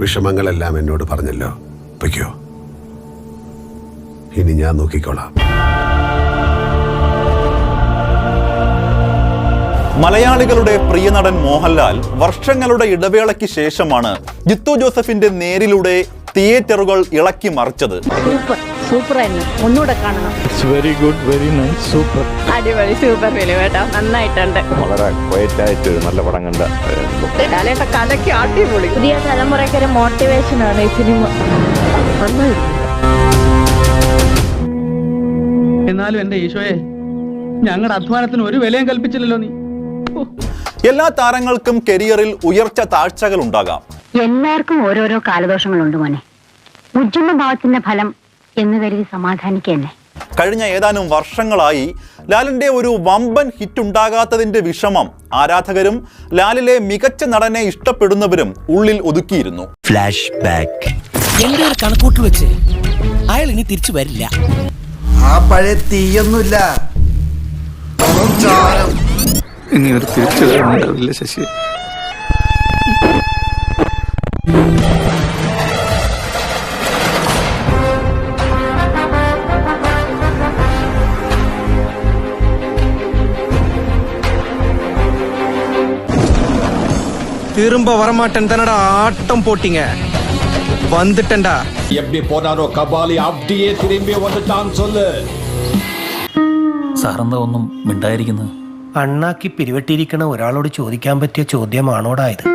വിഷമങ്ങളെല്ലാം എന്നോട് പറഞ്ഞല്ലോ. പൊയ്ക്കോ ഇനി ഞാൻ നോക്കിക്കോളാം. മലയാളികളുടെ പ്രിയ നടൻ മോഹൻലാൽ വർഷങ്ങളുടെ ഇടവേളയ്ക്ക് ശേഷമാണ് ജിത്തു ജോസഫിന്റെ നേരിലൂടെ തിയേറ്ററുകൾ ഇളക്കി മറിച്ചത്. സൂപ്പർ ആയിരുന്നു. ഒന്നുകൂടെ കാണണം. It's very good very nice super അടിപൊളി സൂപ്പർ ഫിലിം കേട്ടോ. നന്നായിട്ടുണ്ട്. വളരെ ക്വയറ്റ് ആയിട്ട് നല്ല പടം കണ്ട ലാലേട്ട കലയ്ക്ക് അടിപൊളി. പുതിയ തലമുറയ്ക്ക് ഒരു മോട്ടിവേഷൻ ആണ് ഈ സിനിമ എന്നാലും എന്റെ ഈശോയെ ഞങ്ങളുടെ അധ്വാനത്തിന് ഒരു വിലയും കൽപ്പിച്ചില്ലല്ലോ നീ. എല്ലാ താരങ്ങൾക്കും കരിയറിൽ ഉയർച്ച താഴ്ചകൾ ഉണ്ടാകാം. എല്ലാവർക്കും ഓരോരോ കാലദോഷങ്ങളുണ്ട് മോനെ. ഉജ്ജുന്ന ഭാവത്തിന്റെ ഫലം എന്ന് കരുതി സമാധാനിക്കന്നെ കഴിഞ്ഞ ഏതാനും വർഷങ്ങളായി ലാലിന്റെ ഒരു വമ്പൻ ഹിറ്റ് ഉണ്ടാകാത്തതിന്റെ വിഷമം ആരാധകരും ലാലിലെ മികച്ച നടനെ ഇഷ്ടപ്പെടുന്നവരും ഉള്ളിൽ ഒതുക്കിയിരുന്നു. ഫ്ലാഷ് ബാക്ക് എന്റെ ഒരു കണക്കൂട്ട് വെച്ച് അയാൾ ഇനി തിരിച്ചു വരില്ല. ആ പഴയ തീയൊന്നുമില്ല. ഇനി ഒരു തിരിച്ചു ശശി. திரும்ப வரமாட்டேன் தானடா ஆட்டம் போட்டீங்க வந்துட்டேன்டா எப்படி போனாரோ கபாலி அப்படியே திரும்பி வந்துட்டான் சொல்லு സാറെന്താ ഒന്നും മിണ്ടായിരിക്കുന്നത് അണ്ണാക്കി പിരിവെട്ടിയിരിക്കണ ഒരാളോട് ചോദിക്കാൻ പറ്റിയ ചോദ്യമാണോടാ ഇത്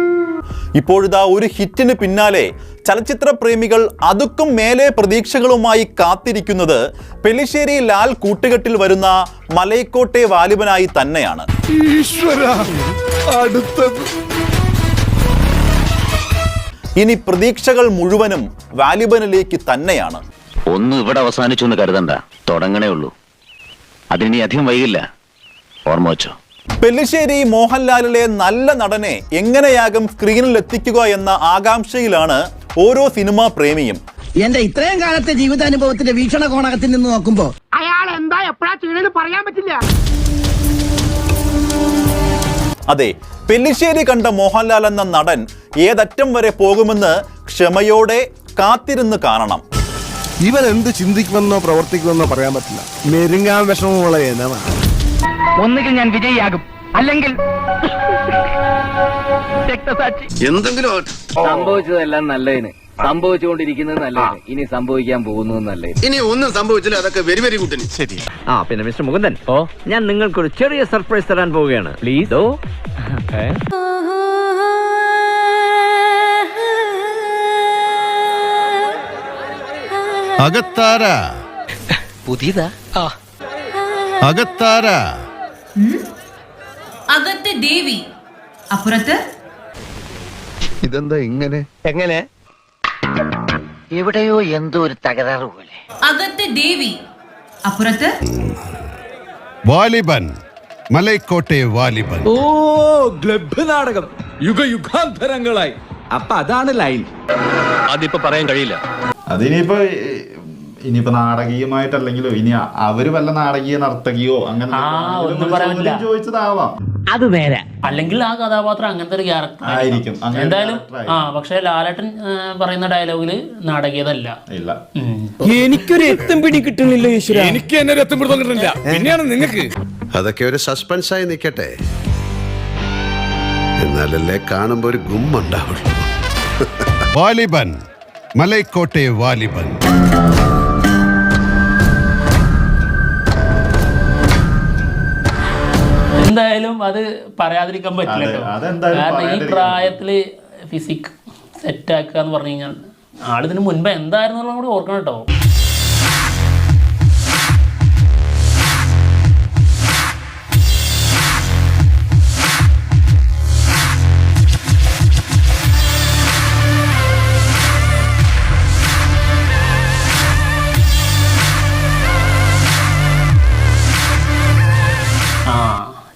ഇപ്പോഴിതാ ഒരു ഹിറ്റിന് പിന്നാലെ ചലച്ചിത്ര പ്രേമികൾ അതുക്കും മേലെ പ്രതീക്ഷകളുമായി കാത്തിരിക്കുന്നത് പെലിശ്ശേരി ലാൽ കൂട്ടുകെട്ടിൽ വരുന്ന മലൈക്കോട്ടെ വാലിബനായി തന്നെയാണ് ഇനി പ്രതീക്ഷകൾ മുഴുവനും വാലിബനിലേക്ക് തന്നെയാണ്. ഒന്ന് ഇവിടെ അവസാനിച്ചു എന്ന് കരുതണ്ട. തുടങ്ങണേ ഉള്ളൂ. അതിനി അധികം വൈകില്ല. ഓർമ്മ വെച്ചോ. പെല്ലിശ്ശേരി മോഹൻലാലിലെ നല്ല നടനെ എങ്ങനെയാകും സ്ക്രീനിൽ എത്തിക്കുക എന്ന ആകാംക്ഷയിലാണ് ഓരോ സിനിമാ പ്രേമിയും. എന്റെ ഇത്രയും കാലത്തെ ജീവിതാനുഭവത്തിന്റെ വീക്ഷണകോണകത്തിൽ നിന്ന് നോക്കുമ്പോ അയാൾ എന്താ എപ്പോഴാ പറയാൻ പറ്റില്ല. അതെ പെല്ലിശ്ശേരി കണ്ട മോഹൻലാൽ എന്ന നടൻ ഏതറ്റം വരെ പോകുമെന്ന് ക്ഷമയോടെ കാത്തിരുന്ന് കാണണം. ഇവൻ എന്ത് ചിന്തിക്കുമെന്നോ പ്രവർത്തിക്കുമെന്നോ പറയാൻ പറ്റില്ല. മെരുങ്ങാൻ വിഷമമുള്ള ഒന്നുകിൽ ഞാൻ വിജയിയാകും. അല്ലെങ്കിൽ എന്തെങ്കിലും സംഭവിച്ചതെല്ലാം നല്ലതിന്. സംഭവിച്ചുകൊണ്ടിരിക്കുന്നത് നല്ലതിന്. ഇനി സംഭവിക്കാൻ പോകുന്നത് നല്ലതിന്. ഇനി ഒന്നും സംഭവിച്ചില്ല. അതൊക്കെ വെരി വെരി ഗുഡ് ശരി. ആ പിന്നെ മിസ്റ്റർ മുകുന്ദൻ. ഓ ഞാൻ നിങ്ങൾക്കൊരു ചെറിയ സർപ്രൈസ് തരാൻ പോവുകയാണ്. പ്ലീസ് ഓ. അകത്താര പുതിയതാ? അകത്താര അകത്ത് ദേവി അപ്പുറത്ത്? ഇതെന്താ ഇങ്ങനെ? എങ്ങനെ? എവിടെയോ എന്തോ ഒരു തകരാറ് പോലെ. അകത്ത് ദേവി അപ്പുറത്ത്? വാലിബൻ മലൈക്കോട്ടെ വാലിബൻ. ഓ ഗ്ലബ് നാടകം. യുഗയുഗാന്തരങ്ങളായി അപ്പൊ അതാണ് ലൈൻ. അതിപ്പോ പറയാൻ കഴിയില്ല. അതിനിപ്പോ ഇനിയിപ്പോ നാടകീയമായിട്ടല്ലെങ്കിലോ ഇനി അവർ വല്ല നാടകീയ നർത്തകിയോ അങ്ങനെ. ചോദിച്ചതാവാം. അത് നേരെ അല്ലെങ്കിൽ ആ കഥാപാത്രം അങ്ങനത്തെ ഒരു ക്യാരക്ടർ ആയിരിക്കും. എന്തായാലും ആ പക്ഷെ ലാലേട്ടൻ പറയുന്ന ഡയലോഗിൽ നാടകീയതല്ല. ഇല്ല. എനിക്കൊരു എത്തും പിടി കിട്ടുന്നില്ല ഈശ്വര. എനിക്ക് എന്നെ എത്തും പിടുത്തം കിട്ടുന്നില്ല പിന്നെയാണ് നിങ്ങൾക്ക് അതൊക്കെ ഒരു സസ്പെൻസ് ആയി നിൽക്കട്ടെ എന്നാലല്ലേ കാണുമ്പോ ഒരു ഗുമ്മുണ്ടാവുള്ളൂ. വാലിബൻ. മലൈക്കോട്ടെ വാലിബൻ. എന്തായാലും അത് പറയാതിരിക്കാൻ പറ്റില്ല അതെന്തായാലും കാരണം ഈ പറയാതിരിക്കാൻ പ്രായത്തിൽ ഫിസിക് സെറ്റ് ആക്കുക എന്ന് പറഞ്ഞു കഴിഞ്ഞാൽ ആളിതിന് മുൻപ് എന്തായിരുന്നു കൂടി ഓർക്കണം കേട്ടോ.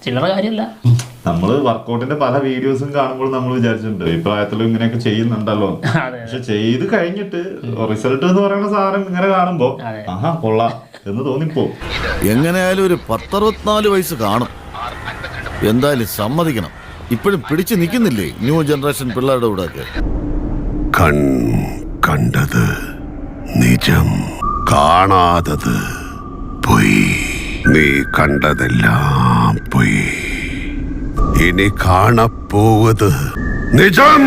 ചില്ലറ കാര്യമല്ല. നമ്മൾ വർക്കൗട്ടിന്റെ പല വീഡിയോസും കാണുമ്പോൾ നമ്മൾ വിചാരിച്ചിട്ടുണ്ട് ഈ പ്രായത്തിലും ഇങ്ങനെയൊക്കെ ചെയ്യുന്നുണ്ടല്ലോ. പക്ഷെ ചെയ്ത് കഴിഞ്ഞിട്ട് റിസൾട്ട് എന്ന് പറയുന്ന സാധനം ഇങ്ങനെ കാണുമ്പോ. ആഹാ കൊള്ളാം എന്ന് തോന്നിപ്പോ. എങ്ങനെയായാലും ഒരു പത്തറുപത്തിനാല് വയസ്സ് കാണും. എന്തായാലും സമ്മതിക്കണം. ഇപ്പോഴും പിടിച്ചു നിൽക്കുന്നില്ലേ ന്യൂ ജനറേഷൻ പിള്ളേരുടെ കൂടെ ഒക്കെ? കൺ കണ്ടത് നിജം കാണാതത് പോയി. നീ കണ്ടതെല്ലാം പൊയ് ഇനി കാണപ്പോവത് നിജം